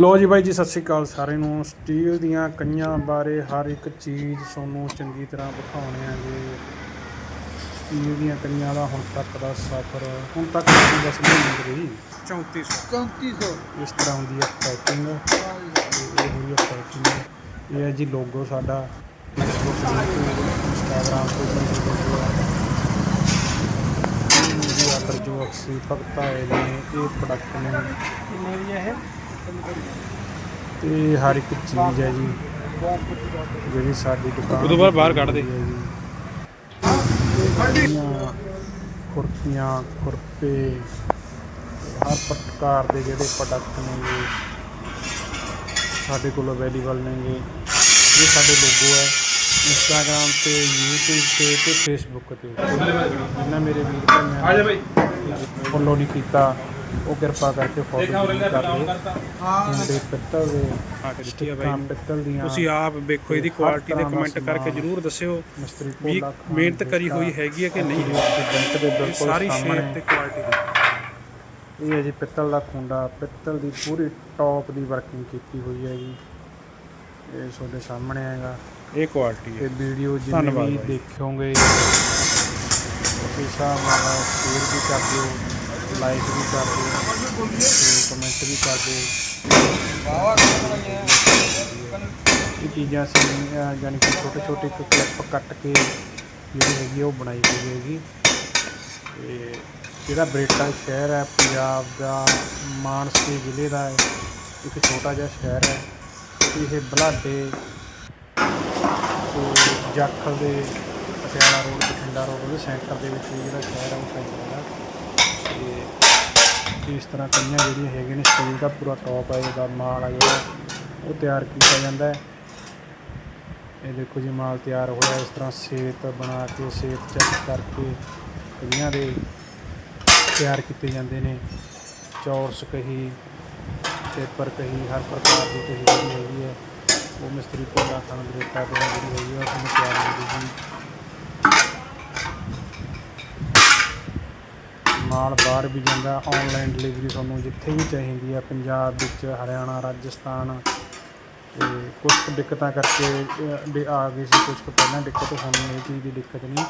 ਲੋ ਜੀ ਬਾਈ ਜੀ ਸਤਿ ਸ਼੍ਰੀ ਅਕਾਲ ਸਾਰਿਆਂ ਨੂੰ। ਸਟੀਲ ਦੀਆਂ ਕਈਆਂ ਬਾਰੇ ਹਰ ਇੱਕ ਚੀਜ਼ ਤੁਹਾਨੂੰ ਚੰਗੀ ਤਰ੍ਹਾਂ ਦਿਖਾਉਣੇ ਆ ਜੀ। ਸਟੀਲ ਦੀਆਂ ਕਈਆਂ ਦਾ ਹੁਣ ਤੱਕ ਦਾ ਸਫ਼ਰ ਹੁਣ ਤੱਕ ਦੀ ਬਸ ਨਹੀਂ ਰਹੀ। 3400 3400 ਇਸ ਤਰ੍ਹਾਂ ਹੁੰਦੀ ਹੈ ਪੈਕਿੰਗ ਇਹ ਹੋਈ ਹੈ ਪੈਕਿੰਗ। ਇਹ ਹੈ ਜੀ ਲੋਗੋ ਸਾਡਾ। ਫੇਸਬੁੱਕ ਇੰਸਟਾਗ੍ਰਾਮ ਤੇ ਬਣੇ ਲੋਗੋ ਆ। ਇਹ ਮੇਰੀ ਆਦਰ ਜੋ ਅਸੀਂ ਭਗਤ ਆਏ ਨੇ ਇਹ ਪ੍ਰੋਡਕਟ ਨੇ। ਕਿੰਨੇ ਦੀ ਹੈ ਤੇ ਹਰ ਇੱਕ ਚੀਜ਼ ਹੈ ਜੀ ਜਿਹੜੀ ਸਾਡੀ ਦੁਕਾਨ ਉਦੋਂ ਬਾਅਦ ਬਾਹਰ ਕੱਢ ਦੇ। ਖੁਰਪੀਆਂ ਖੁਰਪੇ ਹਰ ਪ੍ਰਕਾਰ ਦੇ ਜਿਹੜੇ ਪ੍ਰੋਡਕਟ ਨੇ ਜੀ ਸਾਡੇ ਕੋਲ ਅਵੇਲੇਬਲ ਨੇ ਜੀ। ਇਹ ਸਾਡੇ ਲੋਗੋ ਹੈ। ਇੰਸਟਾਗ੍ਰam ਤੇ YouTube ਤੇ ਤੇ Facebook ਤੇ। ਜਿਨ੍ਹਾਂ ਮੇਰੇ ਵੀਰ ਭਾਈਆਂ ਨੇ ਫੋਲੋ ਨਹੀਂ ਕੀਤਾ ਉਹ ਕਿਰਪਾ ਕਰਕੇ ਜ਼ਰੂਰ ਕਰ ਦਿਓ ਮੁੰਡੇ ਪਿੱਤਲ ਦੇ ਆ ਕੇ ਦਿੱਤੀ ਆ ਸਟਿੱਕਾਂ ਬਾਈ? ਪਿੱਤਲ ਦੀਆਂ ਤੁਸੀਂ ਆਪ ਵੇਖੋ ਇਹਦੀ ਕੁਆਲਿਟੀ ਦੇ ਦਾ ਕਮੈਂਟ ਕਰਕੇ। ਜਰੂਰ ਦੱਸਿਓ ਮਿਸਤਰੀ ਵੀ ਖਾਨ ਮਿਹਨਤ ਕਰੀ ਹੋਈ ਹੈਗੀ ਹੈ ਕਿ ਨਹੀਂ? ਬੈਂਕ ਦੇ ਇਹ ਬਿਲਕੁਲ ਸਾਰੀ ਸਾਹਮਣੇ ਸ਼ੇਪ ਤੇ ਕੁਆਲਿਟੀ ਦੀ। ਇਹ ਹੈ ਜੀ ਪਿੱਤਲ ਦਾ ਖੁੰਡਾ। ਪਿੱਤਲ ਦੀ ਪੂਰੀ ਟੌਪ ਦੀ ਵਰਕਿੰਗ ਕੀਤੀ ਹੋਈ ਹੈ ਜੀ। ਇਹ ਤੁਹਾਡੇ ਸਾਹਮਣੇ ਆਏਗਾ। ਇਹ ਕੁਆਲਿਟੀ ਤੇ ਹੈ ਵੀਡੀਓ ਜਿਵੇਂ ਧੰਨਵਾਦ ਵੀ ਬਾਈ। ਦੇਖੋਗੇ ਉਸ ਹਿਸਾਬ ਨਾਲ ਸ਼ੇਅਰ ਵੀ ਕਰ ਦਿਓ। ਲਾਈਕ ਵੀ ਕਰ ਦਿਓ ਤੇ ਕਮੈਂਟ ਵੀ ਕਰ ਦਿਓ ਇਹ ਚੀਜ਼ਾਂ ਅਸੀਂ ਅਹ, ਯਾਨੀ ਕਿ ਛੋਟੇ ਛੋਟੇ ਇੱਕ ਕਲਿੱਪ ਕੱਟ ਕੇ ਜਿਹੜੀ ਹੈਗੀ ਆ ਉਹ ਬਣਾਈ ਗਈ ਹੈਗੀ। ਤੇ ਜਿਹੜਾ ਬਰੇਟਾ ਸ਼ਹਿਰ ਹੈ ਪੰਜਾਬ ਦਾ ਮਾਨਸਾ ਜ਼ਿਲ੍ਹੇ ਦਾ ਹੈ ਇੱਕ ਛੋਟਾ ਜਿਹਾ ਸ਼ਹਿਰ ਹੈ। ਇਹ ਬਲਾਡੇ ਤੇ ਜਾਖਲ ਦੇ ਪਟਿਆਲਾ ਰੋਡ ਬਠਿੰਡਾ ਰੋਡ ਦੇ ਸੈਂਟਰ ਦੇ ਵਿੱਚ ਜਿਹੜਾ ਸ਼ਹਿਰ ਹੈ ਉਹ ਪੈਂਦਾ ਹੈ। ਤੇ ਇਸ ਤਰ੍ਹਾਂ ਕਈਆਂ ਜਿਹੜੀਆਂ ਹੈਗੀਆਂ ਨੇ ਸਟੀਲ ਦਾ ਪੂਰਾ ਟੌਪ ਹੈ ਇਹਦਾ ਮਾਲ ਹੈ ਜਿਹੜਾ, ਉਹ ਤਿਆਰ ਕੀਤਾ ਜਾਂਦਾ ਹੈ। ਇਹ ਦੇਖੋ ਜੀ, ਮਾਲ ਤਿਆਰ ਹੋਇਆ, ਇਸ ਤਰ੍ਹਾਂ ਸੇਤ ਬਣਾ ਕੇ, ਸੇਤ ਚੈੱਕ ਕਰਕੇ ਕਈਆਂ ਦੇ ਤਿਆਰ ਕੀਤੇ ਜਾਂਦੇ ਨੇ। ਚੌਰਸ ਕਹੀ, ਪੇਪਰ ਕਹੀ, ਹਰ ਪ੍ਰਕਾਰ ਦੀ ਕਹੀ ਜਿਹੜੀ ਹੈਗੀ ਹੈ, ਉਹ ਮਿਸਤਰੀ ਭੋਲਾ ਖਾਨ ਗਰੇਟਾ ਤੋਂ ਜਿਹੜੀ ਹੈਗੀ ਹੈ, ਉਸ ਨੂੰ ਤਿਆਰ ਹੁੰਦੀ ਜੀ ਮਾਲ ਬਾਹਰ ਵੀ ਜਾਂਦਾ। ਆਨਲਾਈਨ ਡਿਲੀਵਰੀ ਤੁਹਾਨੂੰ ਜਿੱਥੇ ਵੀ ਚਾਹੀਦੀ ਹੈ ਪੰਜਾਬ ਵਿੱਚ, ਹਰਿਆਣਾ, ਰਾਜਸਥਾਨ, ਤੇ ਕੁਝ ਦਿੱਕਤਾਂ ਕਰਕੇ ਆ ਗਈ ਸੀ ਕੁਝ ਕੁ ਪਹਿਲਾਂ ਦਿੱਕਤ ਸਾਨੂੰ ਇਹ ਚੀਜ਼ ਦੀ ਦਿੱਕਤ ਨਹੀਂ।